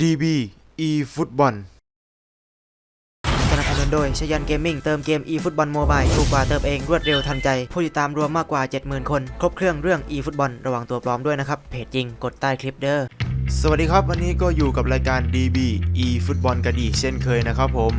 DB e ฟุตบอลสนับสนุนโดยชยันเกมมิ่งเติมเกม e ฟุตบอลโมบายถูกกว่าเติมเองรวดเร็วทันใจ ผู้ติดตามรวมมากกว่า 70,000 คน ครบเครื่องเรื่อง e ฟุตบอลระวังตัวปลอมด้วยนะครับ เพจจริงกดใต้คลิปเด้อสวัสดีครับ วันนี้ก็อยู่กับรายการ DB e ฟุตบอลกันอีกเช่นเคยนะครับผม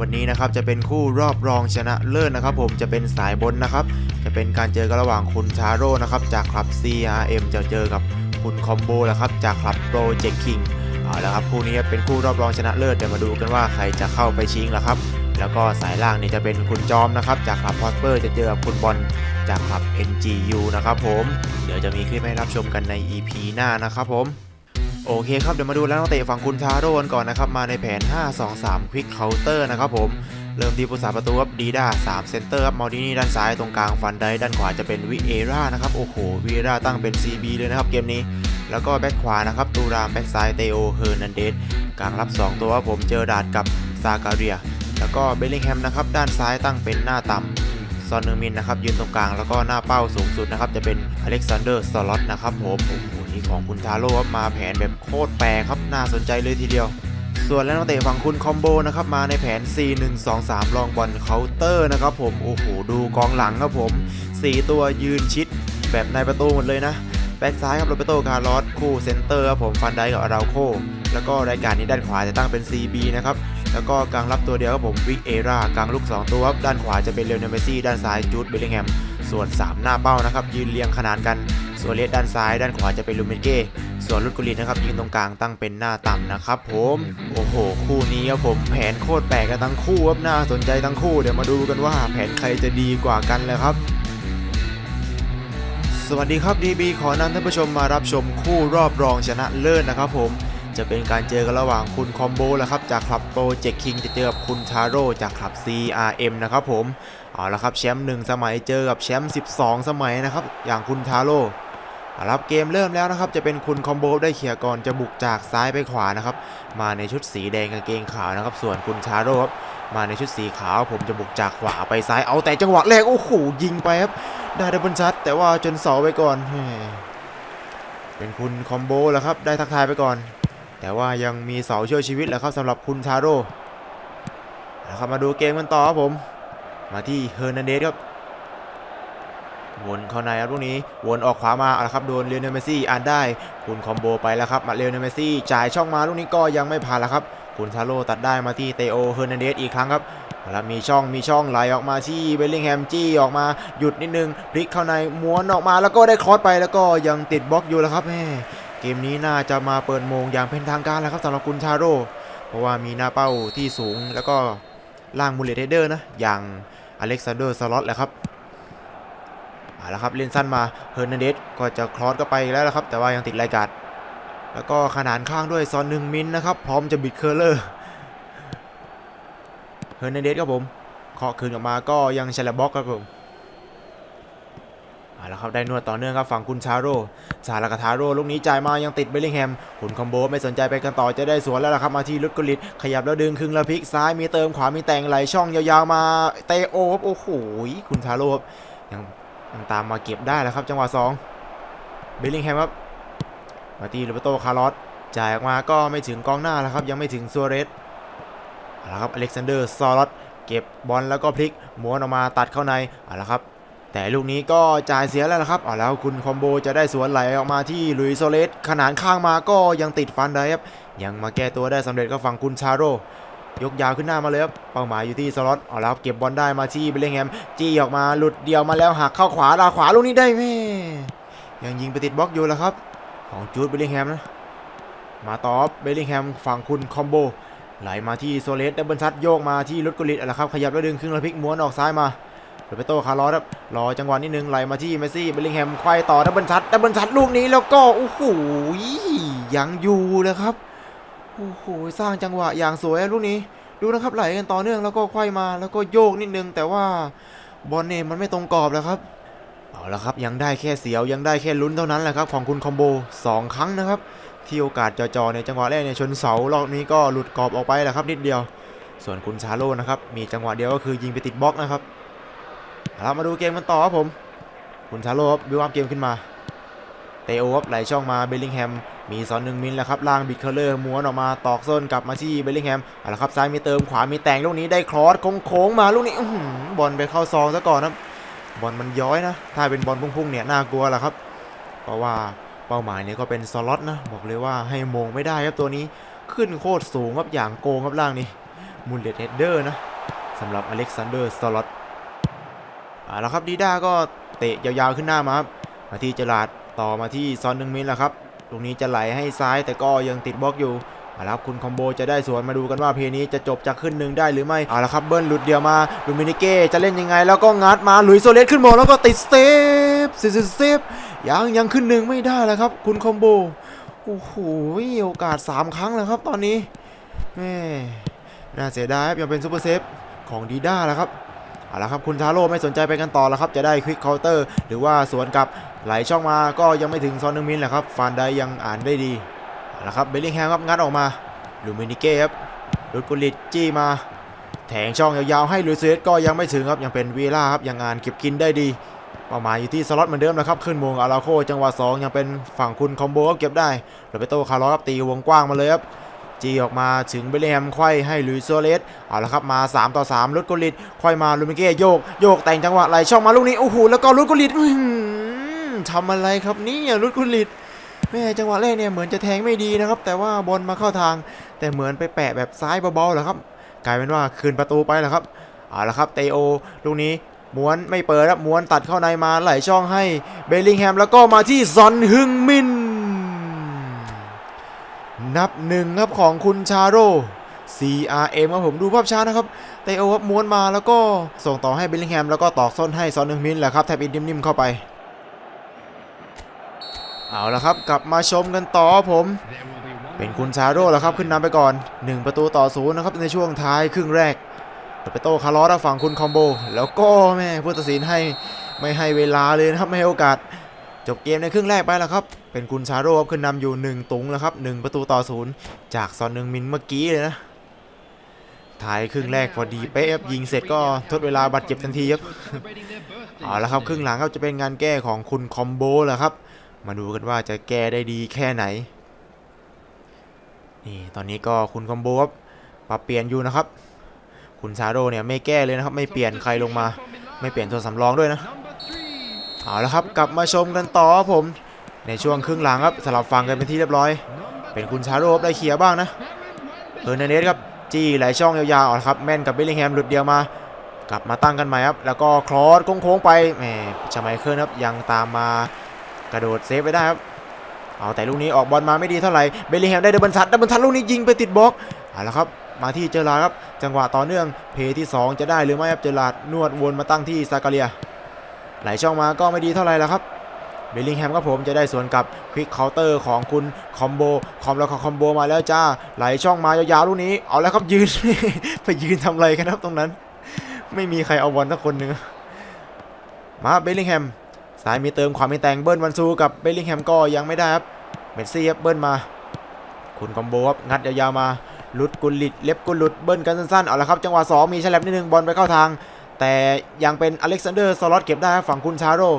วันนี้นะครับจะเป็นคู่รอบรองชนะเลิศนะครับผมจะเป็นสายบนนะครับ จะเป็นการเจอกันระหว่างคุณชาโร่นะครับจากคลับ CRM จะเจอกับคุณคอมโบนะครับจากคลับโปรเจกคิง เอาละครับคู่นี้เป็นคู่รอบรองชนะเลิศเดี๋ยวมาดูกันว่าใครจะเข้าไปชิงละครับ แล้วก็สายล่างนี่จะเป็นคุณจอมนะครับ จากคลับพอสเปอร์จะเจอกับคุณบอลจากคลับ NGU นะครับผมเดี๋ยวจะมีคลิปให้รับชมกันใน EP หน้านะครับผมโอเคครับเดี๋ยวมาดูแล้วนักเตะฝั่งคุณทาโร่กันก่อนนะครับมาในแผน 5-2-3 Quick Counter นะครับผม เริ่มที่ผู้สาประตูครับดีด้า3เซนเตอร์ครับมาดินี่ด้านซ้ายตรงกลางฟันได้ด้านขวาจะเป็นวิเอร่านะครับโอ้โหวิเอร่าตั้งเป็น CB เลยนะครับเกมนี้ แล้วก็แบ็คขวานะครับตูรามแบ็คซ้ายเตโอเฮอร์นันเดสกลางรับ 2 ตัวผมเจอดาดกับซาการีย แล้วก็เบลลิงแฮมนะครับด้านซ้ายตั้งเป็นหน้าต่ำซอนเนอร์มินนะครับยืนตรงกลางแล้วก็หน้าเป้าสูงสุดนะครับจะเป็นอเล็กซานเดอร์สล็อตนะครับผมโอ้โหนี่ของคุณทาโร่มาแผนแบบโคตรแปลกครับน่าสนใจเลยทีเดียว ส่วนแล้วนักเตะฝั่งคุณคอมโบนะครับมาในแผน 4-1-2-3 ลองบอลเคาน์เตอร์นะครับผมโอ้โหดูกองหลังครับผม 4 ตัวยืนชิดแบบในประตูหมดเลยนะแบ็กซ้ายครับโรเบโตคาร์ลอสคู่เซนเตอร์ครับผมฟันไดกับอาราโคแล้วก็รายการนี้ด้านขวาจะตั้งเป็น CB นะครับแล้วก็กลางรับตัวเดียวครับผมวิกเอรากลางลูก 2 ตัวครับด้านขวาจะเป็นเรโอเนลเมซี่ด้านซ้ายจูดเบลลิงแฮมส่วน 3 หน้าเป้านะครับยืนเรียงขนานกัน ส่วนเลสด้านซ้ายด้านขวาจะเป็นลูเมนเก้ส่วนลุดกุลินนะครับยืนตรงกลางตั้งเป็นหน้าต่ำนะครับผมโอ้โห คู่นี้ครับผมแผนโคตรแปลกกันทั้งคู่ครับน่าสนใจทั้งคู่เดี๋ยวมาดูกันว่าแผนใครจะดีกว่ากันเลยครับสวัสดีครับ DB ขอนำท่านผู้ชมมารับชมคู่รอบรองชนะเลิศนะครับผมจะเป็นการเจอกันระหว่างคุณคอมโบแล้วครับจากคลับโปรเจกต์คิงจะเจอกับคุณทาโร่จากคลับ CRM นะครับผมเอาละครับแชมป์หนึ่งสมัยเจอกับแชมป์12 สมัยนะครับอย่างคุณทาโร่ รับเกมเริ่มแล้วนะครับ จะเป็นคุณคอมโบได้เขี่ยก่อนจะบุกจากซ้ายไปขวานะครับ มาในชุดสีแดงกางเกงขาวนะครับ ส่วนคุณทาโร่ครับมาในชุดสีขาว ผมจะบุกจากขวาไปซ้ายเอาแต่จังหวะแรกโอ้โหยิงไปครับได้ดับเบิลชัดแต่ว่าจนเสาไปก่อนเป็นคุณคอมโบแล้วครับได้ทักทายไปก่อน แต่ว่ายังมีเสาช่วยชีวิตแหละครับสำหรับคุณทาโร่นะครับมาดูเกมกันต่อครับผม มาที่เฮอร์นันเดสครับ วนเข้าในครับลูกนี้วนออกขวามาเอาละครับโดนเลียนเนลเมซี่อ่านได้คุณคอมโบไปแล้วครับมาเลียนเนลเมซี่จ่ายช่องมาลูกนี้ก็ยังไม่ผ่านแล้วครับคุณทาโรตัดได้มาที่เตโอเฮอร์นันเดสอีกครั้งครับเอาละมีช่องมีช่องไหลออกมาที่เบลลิงแฮมจี้ออกมาหยุดนิดนึงพลิกเข้าในม้วนออกมาแล้วก็ได้ครอสไปแล้วก็ยังติดบล็อกอยู่แล้วครับแม่เกมนี้น่าจะมาเปิดโมงอย่างเป็นทางการแล้วครับสำหรับคุณชาโร่เพราะว่ามีหน้าเป้าที่สูงแล้วก็ล่างมูเลตเดอร์นะอย่างอเล็กซานเดอร์สล็อตแหละครับ เอาละครับเล่นสั้นมาเฮอร์นันเดสก็จะคลอสก็ไปแล้วละครับ แต่ว่ายังติดรายการแล้วก็ขนานข้างด้วยซอนหนึ่งมินนะครับ พร้อมจะบิดเคอร์เลอร์เฮอร์นันเดสครับผมเคาะคืนออกมาก็ยังเชลบล็อกครับผมเอาละครับได้นวดต่อเนื่องครับฝั่งคุณชาโร่ซาลากาทาโร่ลูกนี้จ่ายมายังติดเบลลิงแฮมขุนคอมโบไม่สนใจไปกันต่อจะได้สวนแล้วล่ะครับ มาที่ลุดกุลิตขยับแล้วดึงครึ่งแล้วพลิกซ้ายมีเติมขวามีแต่งไหลช่องยาวๆมาเตโอครับโอ้โหคุณทาโร่ครับยัง ยังตามมาเก็บได้แล้วครับจังหวะ2เบลลิงแฮมครับมาที่โรเบโตคาร์ลอสจ่ายออกมาก็ไม่ถึงกองหน้าแล้วครับ ยังไม่ถึงซัวเรสเอาละครับอเล็กซานเดอร์ซอลอสเก็บบอลแล้วก็พลิกม้วนออกมาตัดเข้าในเอาละครับ แต่ลูกนี้ก็จ่ายเสียแล้วนะครับเอาแล้วคุณคอมโบจะได้สวนไหลออกมาที่ลุยโซเลสขนานข้างมาก็ยังติดฟันได้ครับยังมาแก้ตัวได้สำเร็จก็ฝั่งคุณชาโร ยกยาวขึ้นหน้ามาเลยครับเป้าหมายอยู่ที่สล็อตเอาแล้วครับเก็บบอลได้มาที่เบลลิงแฮมจี้ออกมาหลุดเดียวมาแล้วหักเข้าขวาดาขวาลูกนี้ได้แม่ยังยิงไปติดบล็อกอยู่แล้วครับ ของจูดเบลลิงแฮมนะมาต่อเบลลิงแฮมฝั่งคุณคอมโบไหลมาที่โซเลสดับเบิลซัดโยกมาที่ลุดกุลิตเอาละครับขยับแล้วดึงครึ่งแล้วพลิกม้วนออกซ้ายมาโรเบโตคาร์ลอสครับรอจังหวะนิดนึงไหลมาที่เมสซี่เบลลิงแฮมควายต่อดับเบิลชัดดับเบิลชัดลูกนี้แล้วก็โอ้โหยังอยู่เลยครับ โอ้โหสร้างจังหวะอย่างสวยลูกนี้ ดูนะครับไหลกันต่อเนื่องแล้วก็ควายมาแล้วก็โยกนิดนึง แต่ว่าบอลเนี่ยมันไม่ตรงกรอบแล้วครับเอาละครับยังได้แค่เสียวยังได้แค่ลุ้นเท่านั้นแหละครับ ของคุณคอมโบสองครั้งนะครับ ที่โอกาสจ่อๆในจังหวะแรกเนี่ยชนเสารอบนี้ก็หลุดกรอบออกไปแหละครับนิดเดียว ส่วนคุณชาโลนะครับมีจังหวะเดียวก็คือยิงไปติดบล็อกนะครับเรามาดูเกมกันต่อครับผม คุณชาโลครับวิวอัพเกมขึ้นมาเตโอครับไหลช่องมาเบลลิงแฮม มีซอนหนึ่งมินแล้วครับล่างบิดเคอร์เลอร์ม้วนออกมาตอกส้นกลับมาที่เบลลิงแฮมเอาละครับซ้ายมีเติมขวามีแต่งลูกนี้ได้ครอสโค้งๆมาลูกนี้บอลไปเข้าซองซะก่อนครับบอลมันย้อยนะ ถ้าเป็นบอลพุ่งๆเนี่ยน่ากลัวแหละครับ เพราะว่าเป้าหมายเนี่ยก็เป็นสล็อตนะบอกเลยว่าให้มงไม่ได้ครับตัวนี้ขึ้นโคตรสูงครับอย่างโกงครับล่างนี้มูลเลตเฮดเดอร์นะสำหรับอเล็กซานเดอร์สล็อตเอาละครับดีด้าก็เตะยาวๆขึ้นหน้ามาครับมาที่เจลาดต่อมาที่ซอนหนึ่งมินแล้วครับ รงนี้จะไหลให้ซ้ายแต่ก็ยังติดบล็อกอยู่เอาละครับคุณคอมโบจะได้สวนมาดูกันว่าเพลนี้จะจบจากขึ้นหนึ่งได้หรือไม่เอาละครับเบิ้ลหลุดเดียวมาลูมินิเก้จะเล่นยังไง แล้วก็งัดมาหลุยโซเลสขึ้นหมดแล้วก็ติดสเตปสิสเตปยังยังขึ้นหนึ่งไม่ได้แล้วครับ คุณคอมโบโอ้โหโอกาส 3 ครั้งแล้วครับตอนนี้แม่น่าเสียดายครับยังเป็นซูเปอร์เซฟของดีด้าแล้วครับเอาละครับคุณทาโร่ไม่สนใจไปกันต่อแล้วครับจะได้ควิกเคาน์เตอร์หรือว่าสวนกลับ ไหลช่องมาก็ยังไม่ถึงซอนนึงมินแหละครับฟานไดยังอ่านได้ดีเอาละครับเบลลิงแฮมครับงัดออกมาลูมินิเก้ครับลุดกุลิตจี้มา แถงช่องยาวๆให้ลุยเซสก็ยังไม่ถึงครับยังเป็นวีล่าครับยังอ่านเก็บกินได้ดีเป้าหมายอยู่ที่สล็อตเหมือนเดิมนะครับขึ้นมงอาราโคจังหวะ2ยังเป็นฝั่งคุณคอมโบครับเก็บได้โรเบโตคาร์ลอสครับตีวงกว้างมาเลยครับจีออกมาถึงเบลลิงแฮมไข้ให้ลุยโซเลสเอาละครับมา 3 ต่อ 3 ลุดกุลิตไขว้มาลูมินิเก้โยกโยกแต่งจังหวะไหลช่องมาลูกนี้โอ้โหแล้วก็ลุดกุลิต ทำอะไรครับนี่ยรุดกุลิตแม่จังหวะแรกเนี่ยเหมือนจะแทงไม่ดีนะครับ แต่ว่าบอลมาเข้าทาง แต่เหมือนไปแปะแบบซ้ายเบาๆเหรอครับ กลายเป็นว่าคืนประตูไปแล้วครับเอาละครับเตโอลูกนี้ม้วนไม่เปิดครับม้วนตัดเข้าในมาไหลช่องให้เบลลิงแฮมแล้วก็มาที่ซอนฮึงมิน นับหนึ่งครับของคุณชาโร่ CRM ครับผมดูภาพช้านะครับเตโอครับม้วนมาแล้วก็ส่งต่อให้เบลลิงแฮมแล้วก็ตอกส้นให้ซอนฮึงมินแหละครับแทบอินนิ่มๆเข้าไป เอาละครับ กลับมาชมกันต่อผม เป็นคุณชาโร่แล้วครับขึ้นนำไปก่อน 1 ประตูต่อศูนย์นะครับในช่วงท้ายครึ่งแรกเปโตคาร์ลอสฝั่งคุณคอมโบ แล้วก็แม่ผู้ตัดสินให้ไม่ให้เวลาเลยนะครับไม่ให้โอกาส จบเกมในครึ่งแรกไปแล้วครับ เป็นคุณชาโร่ครับขึ้นนำอยู่ 1 ตุงแล้วครับ 1 ประตูต่อศูนย์จากซอนหนึ่งมินเมื่อกี้เลยนะท้ายครึ่งแรกพอดีเป๊ะครับยิงเสร็จก็ทดเวลาบาดเจ็บทันทีครับเอาละครับครึ่งหลังครับจะเป็นงานแก้ของคุณคอมโบแหละครับ มาดูกันว่าจะแก้ได้ดีแค่ไหน นี่ตอนนี้ก็คุณคอมโบครับปรับเปลี่ยนอยู่นะครับ คุณซาโดเนี่ยไม่แก้เลยนะครับ ไม่เปลี่ยนใครลงมา ไม่เปลี่ยนตัวสำรองด้วยนะเอาละครับกลับมาชมกันต่อครับผมในช่วงครึ่งหลังครับสลับฟังกันเป็นที่เรียบร้อย เป็นคุณชาโดครับได้เคลียร์บ้างนะเฮอร์นันสครับจี้ไหลช่องยาวๆเอาละครับแม่นกับเบลลิงแฮมหลุดเดียวมา กลับมาตั้งกันใหม่ครับ แล้วก็คลอสโค้งๆไปแหมชไมเคิลครับยังตามมา กระโดดเซฟไปได้ครับเอาแต่ลูกนี้ออกบอลมาไม่ดีเท่าไหร่เบลลิงแฮมได้ดับเบิลทัดดับเบิลทัดลูกนี้ยิงไปติดบล็อกเอาละครับมาที่เจอราครับจังหวะต่อเนื่องเพย์ที่ 2 จะได้หรือไม่ครับเจอราร์ดนวดวนมาตั้งที่ซากาเลียไหลช่องมาก็ไม่ดีเท่าไหร่แล้วครับเบลลิงแฮมครับผมจะได้สวนกับควิกเคาน์เตอร์ของคุณคอมโบคอมแล้วก็คอมโบมาแล้วจ้าไหลช่องมายาวๆลูกนี้เอาแล้วครับยืน ไปยืนทำอะไรกันครับตรงนั้น ไม่มีใครเอาบอลสักคนหนึ่งมาเบลลิงแฮม ซ้ายมีเติมขวามีแต่งเบิ้ลวันซูกับเบลลิงแฮมก็ยังไม่ได้ครับเมสซี่ครับเบิ้ลมา คุณคอมโบครับงัดยาวๆมาลุดกุลิดเล็บกุลุดเบิ้ลกันสั้นๆเอาละครับจังหวะ2มีฉลับนิดนึงบอลไปเข้าทาง แต่ยังเป็นอเล็กซานเดอร์สล็อตเก็บได้ครับฝั่งคุณชาโร่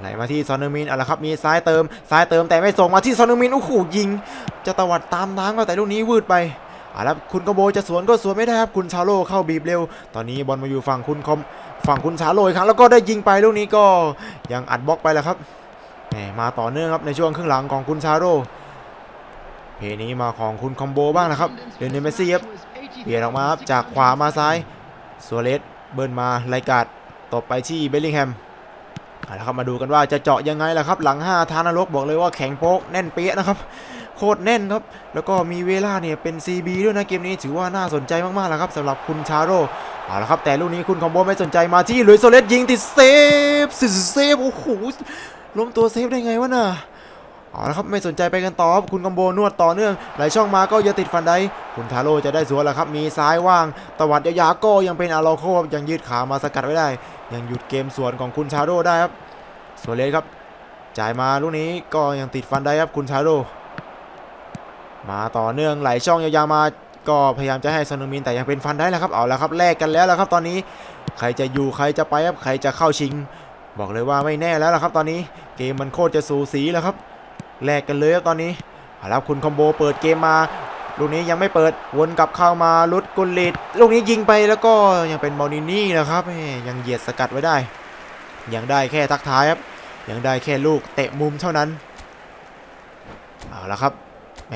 ไหลมาที่ซอนเนอร์มินเอาละครับมีซ้ายเติมซ้ายเติมแต่ไม่ส่งมาที่ซอนเนอร์มินโอ้โหยิง จะตวัดตามน้ำก็แต่ลูกนี้วืดไปเอาละครับคุณคอมโบจะสวนก็สวนไม่ได้ครับคุณชาโร่เข้าบีบเร็ว ตอนนี้บอลมาอยู่ฝั่งคุณคอม ฝั่งคุณชาโร่อีกครั้งแล้วก็ได้ยิงไปลูกนี้ก็ยังอัดบล็อกไปแล้วครับมมาต่อเนื่องครับในช่วงครึ่งหลังของคุณชาโร่เพนี้มาของคุณคอมโบบ้างนะครับเดนเนเมซี่ครับเปลี่ยนออกมาครับจากขวามาซ้ายซัวเรสเบิร์นมาไลกาดตบไปที่เบลลิงแฮมเอาละครับมาดูกันว่าจะเจาะยังไงล่ะครับ หลัง 5 ทานรกบอกเลยว่าแข็งโป๊กแน่นเปี้ยนะครับ โคตรแน่นครับ แล้วก็มีเวลาเนี่ยเป็น CB ด้วยนะเกมนี้ถือว่าน่าสนใจมากๆแล้วครับสำหรับคุณชาโร่เอาละครับ แต่ลูกนี้คุณคอมโบไม่สนใจมาที่ลุยโซเลสยิงติดเซฟสิเซฟโอ้โหล้มตัวเซฟได้ไงวะน่ะเอาละครับไม่สนใจไปกันต่อครับคุณคอมโบนวดต่อเนื่องไหลช่องมาก็อย่าติดฟันได้คุณทาโร่จะได้สวนแล้วครับ มีซ้ายว่างตวัดยาวๆก็ยังเป็นอาราโคยังยืดขามาสกัดไว้ได้ ยังหยุดเกมสวนของคุณชาโร่ได้ครับโซเลสครับ จ่ายมาลูกนี้ก็ยังติดฟันได้ครับคุณชาโร่ มาต่อเนื่องไหลช่องยาวๆมาก็พยายามจะให้ซอนมินแต่ยังเป็นฟันได้แล้วครับเอาแล้วครับแลกกันแล้วแล้วครับตอนนี้ใครจะอยู่ใครจะไปครับใครจะเข้าชิง บอกเลยว่าไม่แน่แล้วละครับ ตอนนี้เกมมันโคตรจะสูสีแล้วครับแลกกันเลยครับตอนนี้เอาละครับคุณคอมโบเปิดเกมมาลูกนี้ยังไม่เปิดวนกลับเข้ามาลุดกุลิตลูกนี้ยิงไปแล้วก็ยังเป็นมอนินี่นะครับแหมยังเหยียดสกัดไว้ได้ ยังได้แค่ทักท้ายครับยังได้แค่ลูกเตะมุมเท่านั้นเอาละครับแหม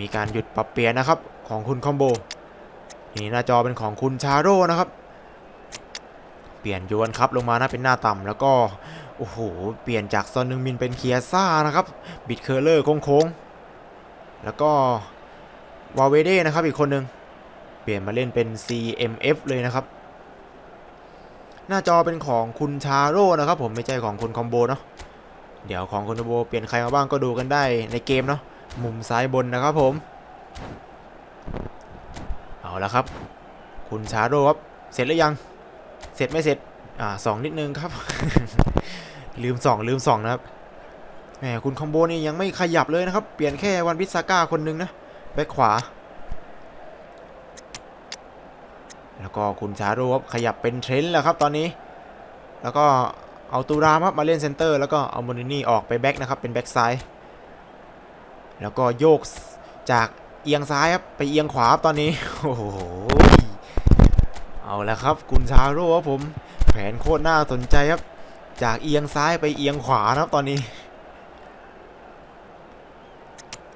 มีการหยุดปรับเปลี่ยนนะครับของคุณคอมโบนี่หน้าจอเป็นของคุณชาโร่นะครับ เปลี่ยนยวนครับลงมานะเป็นหน้าต่ำแล้วก็โอ้โหเปลี่ยนจากซอนนึงมินเป็นเคียซ่านะครับบิดเคอร์เลอร์โค้งๆแล้วก็วาเวเด้นะครับอีกคนนึงเปลี่ยนมาเล่นเป็น CMF เลยนะครับ หน้าจอเป็นของคุณชาโร่นะครับ ผมไม่ใช่ของคุณคอมโบเนาะเดี๋ยวของคุณคอมโบเปลี่ยนใครมาบ้างก็ดูกันได้ในเกมเนาะ มุมซ้ายบนนะครับผม เอาละครับ คุณชาโร่ครับ เสร็จหรือยัง เสร็จไม่เสร็จ อ่าสองนิดนึงครับ ลืมสองลืมสองนะครับ แหมคุณคอมโบนี่ยังไม่ขยับเลยนะครับ เปลี่ยนแค่วันพิซาก้าคนนึงนะ แบ็คขวา แล้วก็คุณชาโร่ครับขยับเป็นเทรนด์แล้วครับตอนนี้ แล้วก็เอาตูรามครับมาเล่นเซนเตอร์ แล้วก็เอาโมนินี่ออกไปแบ็คนะครับเป็นแบ็คซ้าย แล้วก็โยกจากเอียงซ้ายครับไปเอียงขวาครับตอนนี้โอ้โหเอาละครับคุณชาโร่ครับผมแผนโคตรน่าสนใจครับ จากเอียงซ้ายไปเอียงขวานะครับตอนนี้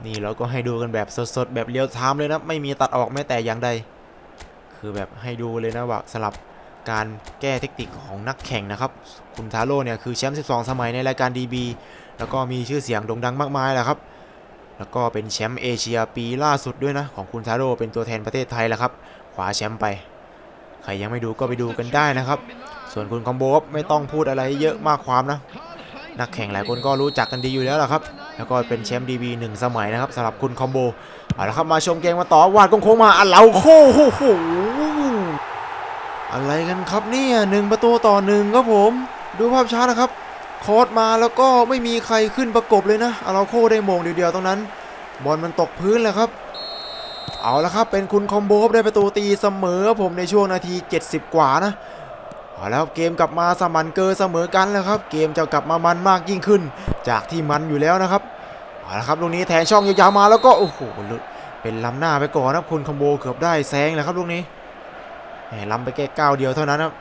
นี่เราก็ให้ดูกันแบบสดๆ แบบเรียลไทม์เลยนะไม่มีตัดออกแม้แต่อย่างใด คือแบบให้ดูเลยนะว่าสลับการแก้เทคนิคของนักแข่งนะครับ คุณทาโร่เนี่ยคือแชมป์ 12 สมัยในรายการ DB แล้วก็มีชื่อเสียงโด่งดังมากมายแหละครับ แล้วก็เป็นแชมป์เอเชียปีล่าสุดด้วยนะ ของคุณทาโร่เป็นตัวแทนประเทศไทยแหละครับคว้าแชมป์ไป ใครยังไม่ดูก็ไปดูกันได้นะครับ ส่วนคุณคอมโบไม่ต้องพูดอะไรเยอะมากความนะ นักแข่งหลายคนก็รู้จักกันดีอยู่แล้วล่ะครับ แล้วก็เป็นแชมป์ดีบีหนึ่งสมัยนะครับสำหรับคุณคอมโบเอาละครับมาชมเกมมาต่อวาดกงโค้งมาอะเหลาโค้โหโหอะไรกันครับเนี่ยหนึ่งประตูต่อหนึ่งครับผม ดูภาพช้านะครับ คอร์สมาแล้วก็ไม่มีใครขึ้นประกบเลยนะอาราโคได้มงเดียวๆตรงนั้น บอลมันตกพื้นแล้วครับ เอาละครับเป็นคุณคอมโบครับได้ประตูตีเสมอผมในช่วงนาที 70 กว่านะเอาแล้วครับเกมกลับมาสมันเกอเสมอกันแล้วครับ เกมจะกลับมามันมากยิ่งขึ้น จากที่มันอยู่แล้วนะครับเอาละครับลูกนี้แทงช่องยาวๆมาแล้วก็โอ้โหเป็นล้ำหน้าไปก่อนนะครับคุณคอมโบเกือบได้แซงแล้วครับลูกนี้ล้ำไปแค่ก้าวเดียวเท่านั้นครับ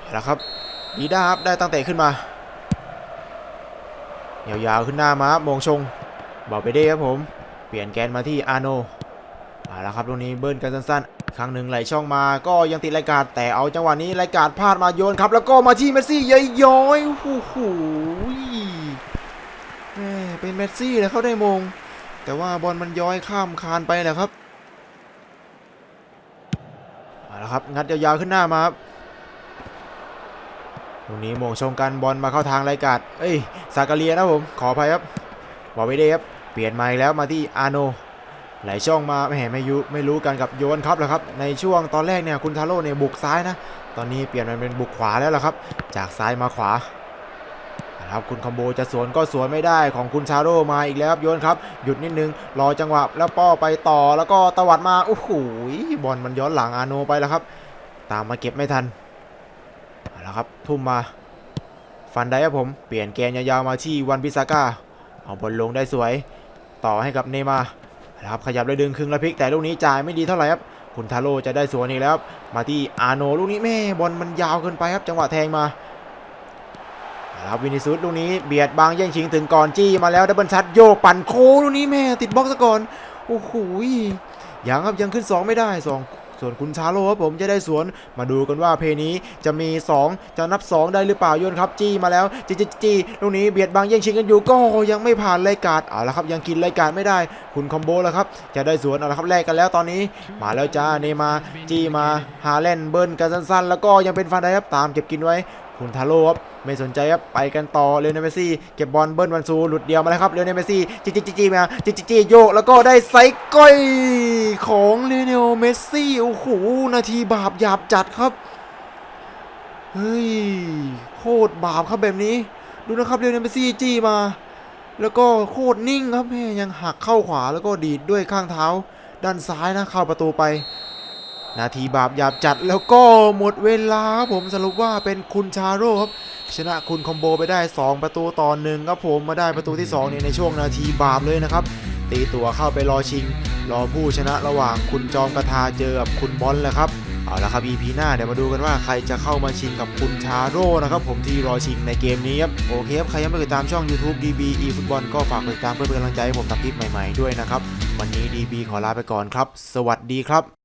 เอาละครับ ดีด้าครับได้ตั้งแต่ขึ้นมายาวๆขึ้นหน้ามาครับมงชงบอกไปได้ครับผม เปลี่ยนแกนมาที่อาโนเอาละครับลูกนี้เบิ้ลกันสั้นๆ ครั้งหนึ่งไหลช่องมาก็ยังติดรายการแต่เอาจังหวะนี้รายการพลาดมาโยนครับ แล้วก็มาที่เมสซี่ย้อยๆโอ้โหแม่เป็นเมสซี่แล้วเขาได้มง แต่ว่าบอลมันย้อยข้ามคานไปแหละครับเอาละครับงัดยาวๆขึ้นหน้ามาครับ ตรงนี้โมงชงกันบอลมาเข้าทางไรการเอ้ยซากาเลียนะผมขออภัยครับบอกไว้ได้ครับเปลี่ยนมาอีกแล้วมาที่อาโนไหลช่องมาไม่เห็นไม่ยุไม่รู้กันกับโยนครับแหละครับ ในช่วงตอนแรกเนี่ยคุณทาโร่เนี่ยบุกซ้ายนะ ตอนนี้เปลี่ยนมาเป็นบุกขวาแล้วล่ะครับ จากซ้ายมาขวาครับคุณคอมโบจะสวนก็สวนไม่ได้ของคุณชาโร่มาอีกแล้วครับโยนครับ หยุดนิดนึง รอจังหวะแล้วป้อไปต่อแล้วก็ตวัดมาโอ้โหบอลมันย้อนหลังอาโนไปแล้วครับ ตามมาเก็บไม่ทัน เอาละครับ ทุ่มมา ฟันได้ครับผม เปลี่ยนแกนยาวๆมาที่วันพิซาก้า เอาบอลลงได้สวย ต่อให้กับเนมานะครับ ขยับเลยดึงครึ่งแล้วพลิกแต่ลูกนี้จ่ายไม่ดีเท่าไหร่ครับ คุณทาโร่จะได้สวนอีกแล้ว มาที่อาโนลูกนี้แม่บอลมันยาวเกินไปครับ จังหวะแทงมาครับวินิซุสลูกนี้เบียดบางแย่งชิงถึงก่อนจี้มาแล้วดับเบิลชัดโยกปั่นโค้ลูกนี้แม่ติดบล็อกซะก่อน โอ้โหยังครับยังขึ้น 2 ไม่ได้สอง ส่วนคุณชาโลครับผมจะได้สวนมาดูกันว่าเพลย์นี้จะมี 2 จะนับ 2 ได้หรือเปล่าโยนครับจี้มาแล้วจี้จี้จี้ลูกนี้เบียดบางแย่งชิงกันอยู่ก็ยังไม่ผ่านรายการเอาละครับยังกินรายการไม่ได้ คุณคอมโบแล้วครับจะได้สวนเอาละครับแลกกันแล้วตอนนี้ มาแล้วจ้าเนมาจี้มาฮาเลนเบิร์นกันสั้นๆ แล้วก็ยังเป็นฟันได้ครับตามเก็บกินไว้ คุณทาโร่ครับไม่สนใจครับไปกันต่อเลโอเนลเมซี่เก็บบอลเบิร์นวันซูหลุดเดียวมาแล้วครับเลโอเนลเมซี่จีจีจีจีมาจีจีจีโยกแล้วก็ได้ไซส์ก้อยของเลโอเนลเมซี่โอ้โหนาทีบาปหยาบจัดครับเฮ้ยโคตรบาปครับแบบนี้ ดูนะครับเลโอเนลเมซี่จี้มา แล้วก็โคตรนิ่งครับแม่ยังหักเข้าขวาแล้วก็ดีดด้วยข้างเท้า ด้านซ้ายนะเข้าประตูไป นาทีบาปหยาบจัดแล้วก็หมดเวลาครับผมสรุปว่าเป็นคุณชาโร่ครับชนะคุณคอมโบไปได้ 2 ประตูต่อหนึ่งครับผมมาได้ประตูที่2เนี่ยในช่วงนาทีบาปเลยนะครับ ตีตัวเข้าไปรอชิง รอผู้ชนะระหว่างคุณจอมกระทาเจอกับคุณบอลแหละครับเอาละครับ EP หน้าเดี๋ยวมาดูกันว่าใครจะเข้ามาชิงกับคุณชาโร่นะครับ ผมที่รอชิงในเกมนี้ครับโอเคครับใครยังไม่เคยตามช่อง YouTube DB eFootball ก็ฝากกดติดตามเพื่อเป็นกำลังใจให้ผมทำคลิปใหม่ๆด้วยนะครับ วันนี้ DB ขอลาไปก่อนครับ สวัสดีครับ